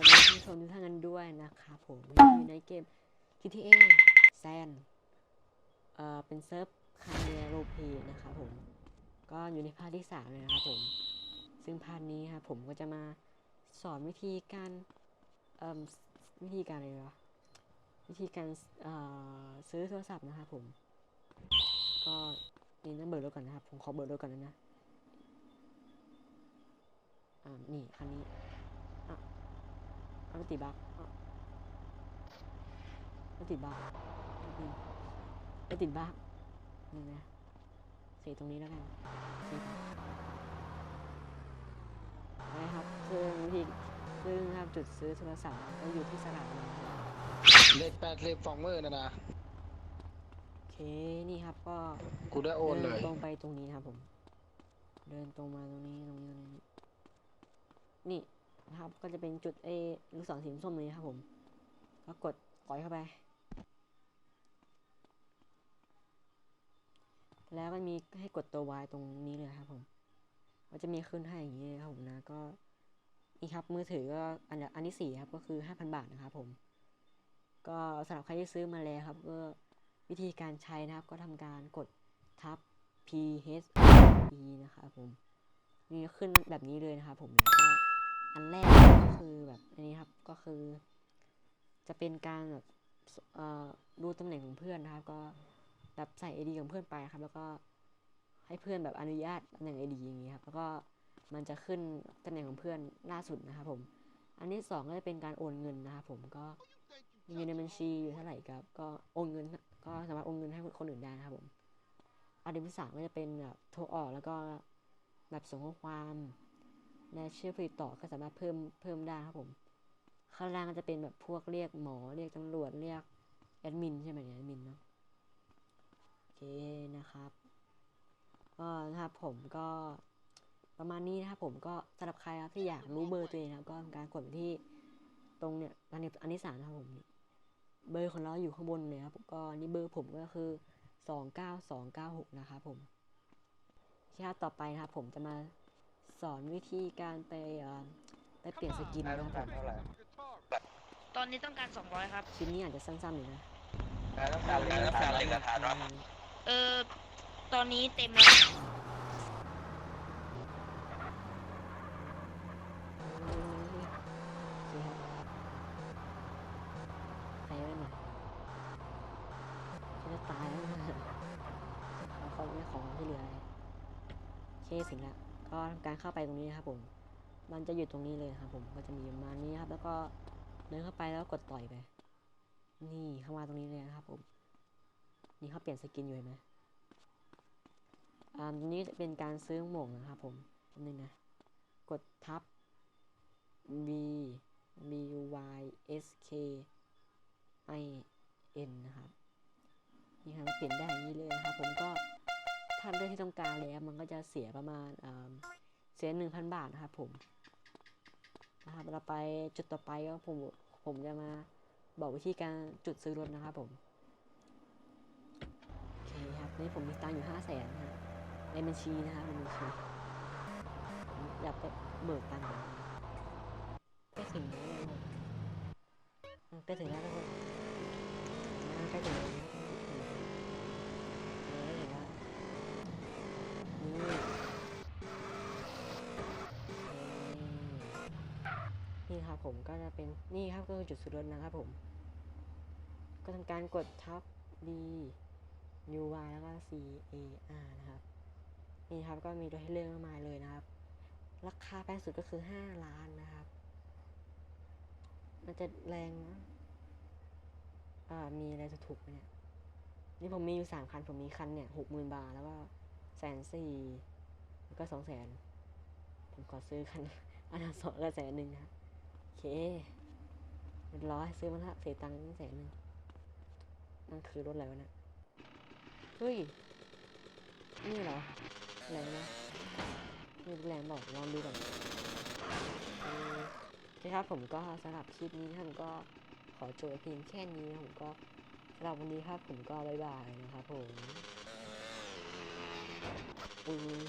วัสดีผู้ชมทุกท่านกันด้วยนะครับผมอยู่ในเกม GTA San เอ่อเป็นเซิร์ฟคาเนียโรพีนะครับผม ก็อยู่ในพาร์ทที่สามเลยนะครับผม ซึ่งพาร์ทนี้ครับผมก็จะมาสอนวิธีการเอ่อวิธีการอะไรวะวิธีการเอ่อซื้อโทรศัพท์นะครับผม ก็นี่นะเบิร์ดรถก่อนนะครับ ผมขอเบิร์ดรถก่อนนะนะอ่านี่คันนี้ เอาไปติดบักเอาไปติดบักอืมไปติดบักนี่นะเสียตรงนี้แล้วกันนี่ครับนะครับซึ่งวิธีซึ่งครับจุดซื้อโทรศัพท์ก็อยู่ที่สระบุรีนะครับเลขแปดเลขสองมือนะนะโอเคนี่ครับก็กูได้โอนเลยตรงไปตรงนี้นะครับผม เดินตรงมาตรงนี้ตรงนี้ตรงนี้นี่ นะครับ ก็จะเป็นจุดเอลูกศรสีส้มนี้ครับผม ก็กดปล่อยเข้าไป แล้วมันมีให้กดตัว Y ตรงนี้เลยครับผมก็จะมีขึ้นให้อย่างนี้ครับผมนะ ก็นี่ครับมือถือก็อันอันที่สี่ครับก็คือห้าพันบาทนะครับผม ก็สำหรับใครที่ซื้อมาแล้วครับ ก็วิธีการใช้นะครับ ก็ทำการกดทับ P H E นะครับผมนี่ขึ้นแบบนี้เลยนะครับผมแล้วก็ อันแรกก็คือแบบอันนี้ครับก็คือ จะเป็นการแบบดูตำแหน่งของเพื่อนนะครับ ก็แบบใส่ ID ของเพื่อนไปครับ แล้วก็ให้เพื่อนแบบอนุญาตตำแหน่ง ID อย่างนี้ครับ แล้วก็มันจะขึ้นตำแหน่งของเพื่อนล่าสุดนะครับผม อันที่สองก็จะเป็นการโอนเงินนะครับผมก็มีเงินในบัญชีอยู่เท่าไหร่ครับก็โอนเงินก็สามารถโอนเงินให้คนอื่นได้นะครับผมอันที่สามก็จะเป็นแบบโทรออกแล้วก็แบบส่งข้อความ และชื่อผลิตต่อก็สามารถเพิ่มเพิ่มได้ครับผม ข้างล่างจะเป็นแบบพวกเรียกหมอเรียกตำรวจเรียกแอดมินใช่ไหมเนี่ยแอดมินเนาะโอเคนะครับก็นะครับผมก็ประมาณนี้นะครับผมก็สำหรับใครครับที่อยากรู้เบอร์ตัวเองนะครับ ก็ทำการกดไปที่ตรงเนี่ยอันนี้อันที่สามนะครับผมเบอร์ของเราอยู่ข้างบนเลยครับก็นี่เบอร์ผมก็คือสองเก้าสองเก้าหกนะครับผมที่ต่อไปนะครับผมจะมา สอนวิธีการไปเอ่อไปเปลี่ยนสกินนะครับผมตอนนี้ต้องการ 200 ครับคลิปนี้อาจจะสั้นๆหน่อยนะต้องการเลยต้องการเลยนะเออ ตอนนี้เต็มแล้วใครไว้หน่อยฉันจะตายแล้วนะเขาเขาไม่ขอที่เหลืออะไรโอเคสิงละ ก็ทำการเข้าไปตรงนี้นะครับผม มันจะอยู่ตรงนี้เลยครับผม ก็จะมีประมาณนี้ครับ แล้วก็เดินเข้าไปแล้วกดต่อยไป นี่เข้ามาตรงนี้เลยนะครับผม นี่เขาเปลี่ยนสกินอยู่เห็นไหมอ่าตรงนี้จะเป็นการซื้อหม่งนะครับผมอันนึงนะ กดทับ B B Y S K I N นะครับ นี่ครับเปลี่ยนได้อย่างนี้เลยนะครับผมก็ ถ้าเลือกที่ต้องการแล้วมันก็จะเสียประมาณอ่าเสียหนึ่งพันบาทนะครับผมนะครับเราไปจุดต่อไปก็ผมผมจะมาบอกวิธีการจุดซื้อรถนะครับผมโอเคครับนี่ผมมีตังค์อยู่ห้าแสนนะฮะในบัญชีนะครับในบัญชีอยากไปเบิกตังค์ก่อนใกล้ถึงแล้วอะใกล้ถึงแล้วทุกคนะใกล้ถึง ผมก็จะเป็นนี่ครับก็คือจุดซื้อรถนะครับผม ก็ทำการกดทับ B U Y แล้วก็ C A R นะครับนี่ครับก็มีตัวให้เลือกมากมายเลยนะครับ ราคาแพงสุดก็คือ 5 ล้านนะครับ มันจะแรงนะอ่ามีอะไรถูกๆไหมเนี่ยนี่ผมมีอยู่3คัน ผมมีคันเนี่ยหกหมื่นบาทแล้วก็แสนสี่แล้วก็สองแสนผมขอซื้อคันอันละสองก็แสนหนึ่งนะโอ เคเรียบร้อยซื้อมาละเสียตังค์แสนหนึ่งนั่นคือรถอะไรวะเนี่ยเฮ้ย นี่เหรอแรงนะนี่แรงบอกลองดูก่อนเออโอเคครับผมก็สำหรับคลิปนี้ครับผมก็ขอจบเพียงแค่นี้ผมก็สำหรับวันนี้ครับผมก็บ๊ายบายนะครับผมอืม